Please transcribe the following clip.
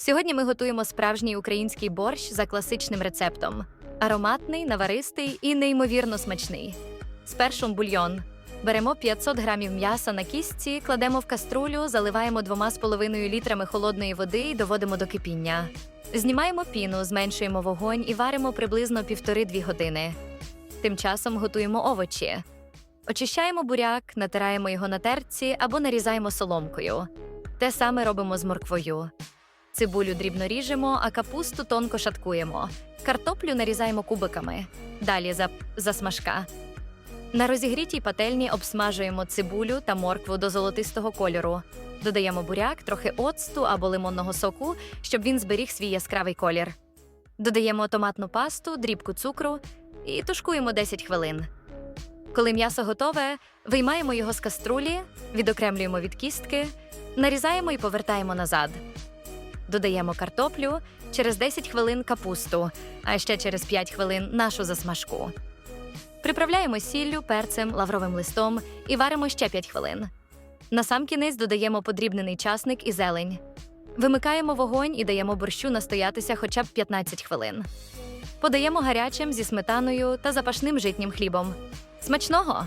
Сьогодні ми готуємо справжній український борщ за класичним рецептом: ароматний, наваристий і неймовірно смачний. Спершу бульйон. Беремо 500 грамів м'яса на кістці, кладемо в каструлю, заливаємо 2,5 літрами холодної води і доводимо до кипіння. Знімаємо піну, зменшуємо вогонь і варимо приблизно 1,5-2 години. Тим часом готуємо овочі. Очищаємо буряк, натираємо його на терці або нарізаємо соломкою. Те саме робимо з морквою. Цибулю дрібно ріжемо, а капусту тонко шаткуємо. Картоплю нарізаємо кубиками. Далі за, засмажка. На розігрітій пательні обсмажуємо цибулю та моркву до золотистого кольору. Додаємо буряк, трохи оцту або лимонного соку, щоб він зберіг свій яскравий колір. Додаємо томатну пасту, дрібку цукру і тушкуємо 10 хвилин. Коли м'ясо готове, виймаємо його з каструлі, відокремлюємо від кістки, нарізаємо і повертаємо назад. Додаємо картоплю, через 10 хвилин капусту, а ще через 5 хвилин нашу засмажку. Приправляємо сіллю, перцем, лавровим листом і варимо ще 5 хвилин. Насамкінець додаємо подрібнений часник і зелень. Вимикаємо вогонь і даємо борщу настоятися хоча б 15 хвилин. Подаємо гарячим зі сметаною та запашним житнім хлібом. Смачного!